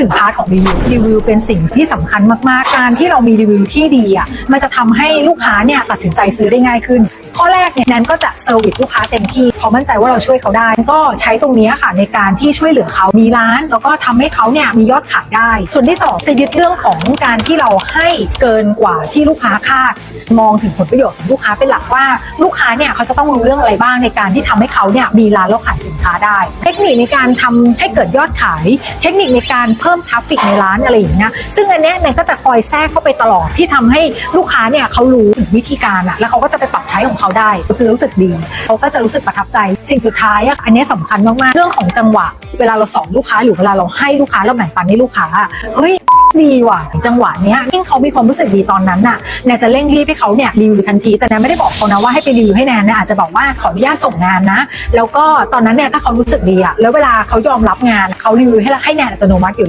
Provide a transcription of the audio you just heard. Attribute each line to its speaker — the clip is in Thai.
Speaker 1: ถึงพาร์ทของรีวิวรีวิวเป็นสิ่งที่สำคัญมากๆ การที่เรามีรีวิวที่ดีอะมันจะทำให้ลูกค้าเนี่ยตัดสินใจซื้อได้ง่ายขึ้น ข้อแรกเนี่ยแนนก็จะเซอร์วิสลูกค้าเต็มที่เพรามั่นใจว่าเราช่วยเขาได้ ก็ใช้ตรงนี้ค่ะในการที่ช่วยเหลือเขามีร้าน แล้วก็ทำให้เขาเนี่ยมียอดขายได้ ส่วนที่สองจะยึดเรื่องของการที่เราให้เกินกว่าที่ลูกค้าคาดมองถึงผลประโยชน์ของลูกค้าเป็นหลักว่าลูกค้าเนี่ยเขาจะต้องรู้เรื่องอะไรบ้างในการที่ทำให้เขาเนี่ยมีร้านแล้วขายสินค้าได้ เทคนิคในการทำให้เกิดยอดขาย เทคนิคในการเพิ่มทราฟฟิกในร้านอะไรอย่างเงี้ยซึ่งอันเนี้ยแนนก็จะคอยแทรกเข้าไปตลอดที่ทำให้ลูกค้าเนี่ยเขารู้ถึงวิธีการอะแล้วเขาก็จะไปปรับใช้ของเขาได้เขาจะรู้สึกดีเขาก็จะรู้สึกประทับใจ สิ่งสุดท้ายอะอันนี้ยสำคัญมากๆเรื่องของจังหวะ เวลาเราสอนลูกค้าหรือเวลาเราให้ลูกค้าเราแบ่งปันให้ลูกค้าเฮ้ยดีว่ะจังหวะเนี้ยยิ่งเขามีความรู้สึกดีตอนนั้นน่ะแนนจะเร่งรีบให้เขาเนี่ยรีวิวทันทีแต่แนนไม่ได้บอกเขานะว่าให้ไปรีวิวให้แนนนะอาจจะบอกว่าขออนุญาตส่งงานนะ แล้วก็ตอนนั้นเนี่ยถ้าเขารู้สึกดีอะแล้วเวลาเขายอมรับงานเขารีวิวให้ให้แนนอัตโนมัติอยู่